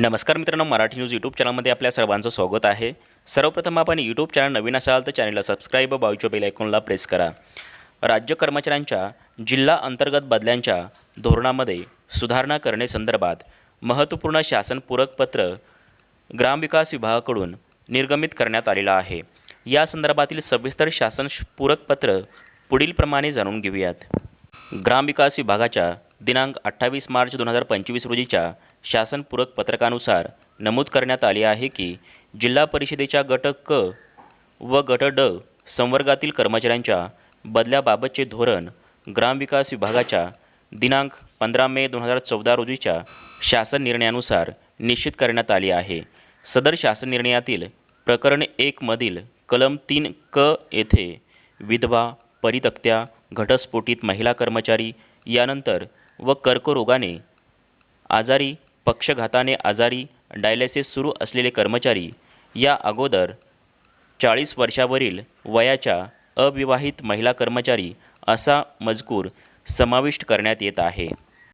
नमस्कार मित्रांनो Marathi news YouTube चॅनलमध्ये आपल्या सर्वांचं स्वागत आहे. सर्वप्रथम आपण यूट्यूब चॅनल नवीन असाल तर चॅनलला सबस्क्राईब व बाजूच्या बेल आयकॉनला प्रेस करा. राज्य कर्मचाऱ्यांच्या जिल्हा अंतर्गत बदल्यांच्या धोरणामध्ये सुधारणा करण्यासंदर्भात महत्त्वपूर्ण शासनपूरक पत्र ग्रामविकास विभागाकडून निर्गमित करण्यात आलेलं आहे. या संदर्भातील सविस्तर शासन पत्र पुढीलप्रमाणे जाणून घेऊयात. ग्रामविकास विभागाच्या दिनांक अठ्ठावीस मार्च दोन हजार पंचवीस रोजीच्या शासनपूरक पत्रकानुसार नमूद करण्यात आले आहे की जिल्हा परिषदेच्या गट क व गट ड संवर्गातील कर्मचाऱ्यांच्या बदल्याबाबतचे धोरण ग्रामविकास विभागाच्या दिनांक पंधरा मे दोन हजार चौदा रोजीच्या शासन निर्णयानुसार निश्चित करण्यात आले आहे. सदर शासन निर्णयातील प्रकरण एकमधील कलम तीन क येथे विधवा परितक्त्या घटस्फोटित महिला कर्मचारी यानंतर व कर्करोगाने आजारी पक्षघाताने आजारी डायलिसिस सुरू असलेले कर्मचारी या अगोदर चाळीस वर्षावरील वयाच्या अविवाहित महिला कर्मचारी असा मजकूर समाविष्ट करण्यात येत आहे.